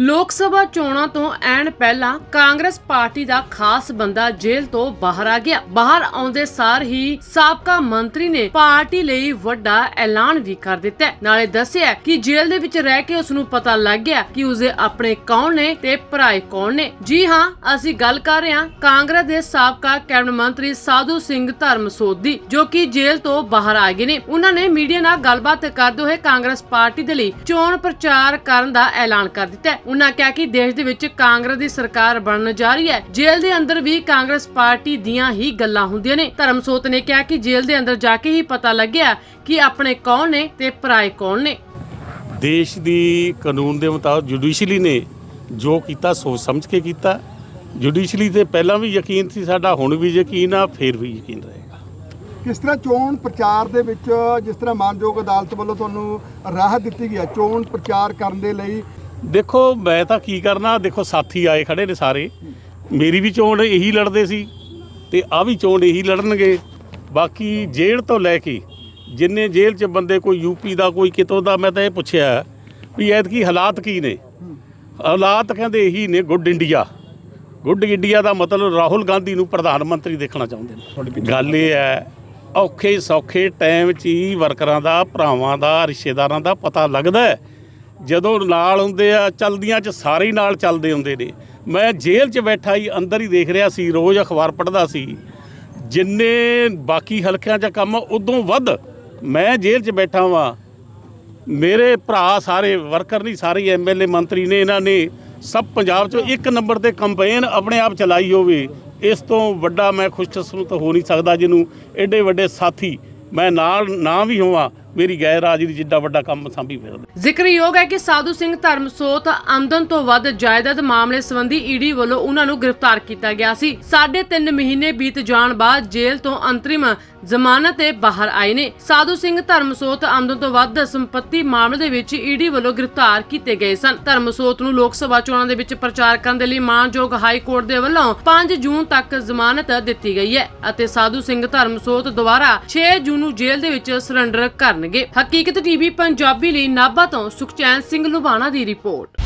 ਲੋਕ ਸਭਾ ਚੋਣਾਂ ਤੋਂ ਐਨ ਪਹਿਲਾਂ ਕਾਂਗਰਸ ਪਾਰਟੀ ਦਾ ਖਾਸ ਬੰਦਾ ਜੇਲ੍ਹ ਤੋਂ ਬਾਹਰ ਆ ਗਿਆ। ਬਾਹਰ ਆਉਂਦੇ ਸਾਰ ਹੀ ਸਾਬਕਾ ਮੰਤਰੀ ਨੇ ਪਾਰਟੀ ਲਈ ਵੱਡਾ ਐਲਾਨ ਵੀ ਕਰ ਦਿੱਤਾ। ਨਾਲੇ ਦੱਸਿਆ ਕਿ ਜੇਲ੍ਹ ਦੇ ਵਿੱਚ ਰਹਿ ਕੇ ਉਸ ਨੂੰ ਪਤਾ ਲੱਗ ਗਿਆ ਕਿ ਉਸਦੇ ਆਪਣੇ ਕੌਣ ਨੇ ਤੇ ਭਰਾਏ ਕੌਣ ਨੇ। ਜੀ ਹਾਂ, ਅਸੀਂ ਗੱਲ ਕਰ ਰਹੇ ਹਾਂ ਕਾਂਗਰਸ ਦੇ ਸਾਬਕਾ ਕੈਬਨਿਟ ਮੰਤਰੀ ਸਾਧੂ ਸਿੰਘ ਧਰਮਸੋਤ ਦੀ ਜੋ ਕਿ ਜੇਲ੍ਹ ਤੋਂ ਬਾਹਰ ਆ ਗਏ ਨੇ। ਉਹਨਾਂ ਨੇ ਮੀਡੀਆ ਨਾਲ ਗੱਲਬਾਤ ਕਰਦੇ ਹੋਏ ਕਾਂਗਰਸ ਪਾਰਟੀ ਦੇ ਲਈ ਚੋਣ ਪ੍ਰਚਾਰ ਕਰਨ ਦਾ ਐਲਾਨ ਕਰ ਦਿੱਤਾ। ਉਹਨਾਂ ਕਿਹਾ ਕਿ ਦੇਸ਼ ਦੇ ਵਿੱਚ ਕਾਂਗਰਸ ਦੀ ਸਰਕਾਰ ਬਣਨ ਜਾ ਰਹੀ ਹੈ। ਜੇਲ੍ਹ ਦੇ ਅੰਦਰ ਵੀ ਕਾਂਗਰਸ ਪਾਰਟੀ ਦੀਆਂ ਹੀ ਗੱਲਾਂ ਹੁੰਦੀਆਂ ਨੇ। ਧਰਮਸੋਤ ਨੇ ਕਿਹਾ ਕਿ ਜੇਲ੍ਹ ਦੇ ਅੰਦਰ ਜਾ ਕੇ ਹੀ ਪਤਾ ਲੱਗਿਆ ਕਿ ਆਪਣੇ ਕੌਣ ਨੇ ਤੇ ਪਰਾਏ ਕੌਣ ਨੇ। ਦੇਸ਼ ਦੀ ਕਾਨੂੰਨ ਦੇ ਮੁਤਾਬਕ ਜੁਡੀਸ਼ਲੀ ਨੇ ਜੋ ਕੀਤਾ ਸੋਚ ਸਮਝ ਕੇ ਕੀਤਾ। ਜੁਡੀਸ਼ਲੀ ਤੇ ਪਹਿਲਾਂ ਵੀ ਯਕੀਨ ਸੀ ਸਾਡਾ ਹੁਣ ਵੀ ਯਕੀਨ ਆ ਫੇਰ ਵੀ ਯਕੀਨ ਰਹੇਗਾ। ਕਿਸ ਤਰ੍ਹਾਂ ਚੋਣ ਪ੍ਰਚਾਰ ਦੇ ਵਿੱਚ ਜਿਸ ਤਰ੍ਹਾਂ ਮਾਨਯੋਗ ਅਦਾਲਤ ਵੱਲੋਂ ਤੁਹਾਨੂੰ ਰਾਹਤ ਦਿੱਤੀ ਗਈ ਹੈ ਚੋਣ ਪ੍ਰਚਾਰ ਕਰਨ ਦੇ ਲਈ ਦੇਖੋ ਮੈਂ ਤਾਂ ਕੀ ਕਰਨਾ? ਦੇਖੋ ਸਾਥੀ ਆਏ ਖੜੇ ਨੇ ਸਾਰੇ। ਮੇਰੀ ਵੀ ਚੋਣ ਇਹੀ ਲੜਦੇ ਸੀ ਤੇ ਆ ਵੀ ਚੋਣ ਇਹੀ ਲੜਨਗੇ। ਬਾਕੀ ਜੇਲ੍ਹ ਤੋਂ ਲੈ ਕੇ ਜਿੰਨੇ ਜੇਲ੍ਹ 'ਚ ਬੰਦੇ ਕੋਈ ਯੂਪੀ ਦਾ ਕੋਈ ਕਿਤੋਂ ਦਾ ਮੈਂ ਤਾਂ ਇਹ ਪੁੱਛਿਆ ਵੀ ਐਤਕੀ ਹਾਲਾਤ ਕੀ ਨੇ? ਹਾਲਾਤ ਕਹਿੰਦੇ ਇਹੀ ਨੇ ਗੁੱਡ ਇੰਡੀਆ। ਗੁੱਡ ਇੰਡੀਆ ਦਾ ਮਤਲਬ ਰਾਹੁਲ ਗਾਂਧੀ ਨੂੰ ਪ੍ਰਧਾਨ ਮੰਤਰੀ ਦੇਖਣਾ ਚਾਹੁੰਦੇ ਨੇ। ਗੱਲ ਇਹ ਹੈ ਔਖੇ ਸੌਖੇ ਟਾਈਮ 'ਚ ਹੀ ਵਰਕਰਾਂ ਦਾ ਭਰਾਵਾਂ ਦਾ ਰਿਸ਼ਤੇਦਾਰਾਂ ਦਾ ਪਤਾ ਲੱਗਦਾ ਹੈ ਜਦੋਂ ਨਾਲ ਹੁੰਦੇ ਆ, ਚਲਦੀਆਂ 'ਚ ਸਾਰੇ ਹੀ ਨਾਲ ਚੱਲਦੇ ਹੁੰਦੇ ਨੇ। ਮੈਂ ਜੇਲ੍ਹ 'ਚ ਬੈਠਾ ਹੀ ਅੰਦਰ ਹੀ ਦੇਖ ਰਿਹਾ ਸੀ, ਰੋਜ਼ ਅਖਬਾਰ ਪੜ੍ਹਦਾ ਸੀ। ਜਿੰਨੇ ਬਾਕੀ ਹਲਕਿਆਂ 'ਚ ਕੰਮ ਉਦੋਂ ਵੱਧ ਮੈਂ ਜੇਲ੍ਹ 'ਚ ਬੈਠਾ ਵਾਂ। ਮੇਰੇ ਭਰਾ ਸਾਰੇ ਵਰਕਰ ਨਹੀਂ, ਸਾਰੇ ਐਮਐਲਏ ਮੰਤਰੀ ਨੇ, ਇਹਨਾਂ ਨੇ ਸਭ ਪੰਜਾਬ 'ਚੋਂ ਇੱਕ ਨੰਬਰ ਤੇ ਕੰਪੇਨ ਆਪਣੇ ਆਪ ਚਲਾਈ ਹੋਵੇ, ਇਸ ਤੋਂ ਵੱਡਾ ਮੈਂ ਖੁਸ਼ਕਿਸਮਤ ਹੋ ਨਹੀਂ ਸਕਦਾ ਜਿਹਨੂੰ। ਐਡੇ ਵੱਡੇ ਸਾਥੀ, ਮੈਂ ਨਾਲ, ਨਾ ਵੀ ਹੋਵਾਂ। ਮੇਰੀ ਗੈਰ ਹਾਜ਼ਰੀ ਜਿੱਡਾ ਵੱਡਾ ਕੰਮ ਸੰਭੀ ਫਿਰਦਾ। ਜ਼ਿਕਰਯੋਗ ਹੈ ਕਿ ਸਾਧੂ ਸਿੰਘ ਧਰਮਸੋਤ ਆਮਦਨ ਤੋਂ ਵੱਧ ਜਾਇਦਾਦ ਮਾਮਲੇ ਸੰਬੰਧੀ ਈਡੀ ਵੱਲੋਂ ਉਹਨਾਂ ਨੂੰ ਗ੍ਰਿਫਤਾਰ ਕੀਤਾ ਗਿਆ ਸੀ। ਸਾਢੇ ਤਿੰਨ ਮਹੀਨੇ ਬੀਤ ਜਾਣ ਬਾਅਦ ਜੇਲ੍ਹ ਤੋਂ ਅੰਤਰਿਮ ਜ਼ਮਾਨਤ ਤੇ ਬਾਹਰ ਆਏ ਨੇ। ਸਾਧੂ ਸਿੰਘ ਧਰਮਸੋਤ ਆਮਦਨ ਤੋਂ ਵੱਧ ਸੰਪત્ਤੀ ਮਾਮਲੇ ਦੇ ਵਿੱਚ ਈਡੀ ਵੱਲੋਂ ਗ੍ਰਿਫਤਾਰ ਕੀਤੇ ਗਏ ਸਨ। ਧਰਮਸੋਤ ਨੂੰ ਲੋਕ ਸਭਾ ਚੋਣਾਂ ਦੇ ਵਿੱਚ ਪ੍ਰਚਾਰ ਕਰਨ ਦੇ ਲਈ ਮਾਨਯੋਗ ਹਾਈ ਕੋਰਟ ਦੇ ਵੱਲੋਂ 5 ਜੂਨ ਤੱਕ ਜ਼ਮਾਨਤ ਦਿੱਤੀ ਗਈ ਹੈ ਅਤੇ ਸਾਧੂ ਸਿੰਘ ਧਰਮਸੋਤ ਦੁਆਰਾ 6 ਜੂਨ ਨੂੰ ਜੇਲ੍ਹ ਦੇ ਵਿੱਚ ਸਰੈਂਡਰ ਕਰਨਗੇ ਹਕੀਕਤ ਟੀਵੀ ਪੰਜਾਬੀ ਲਈ ਨਾਭਾ ਤੋਂ ਸੁਖਚੈਨ ਸਿੰਘ ਲੁਬਾਣਾ ਦੀ ਰਿਪੋਰਟ।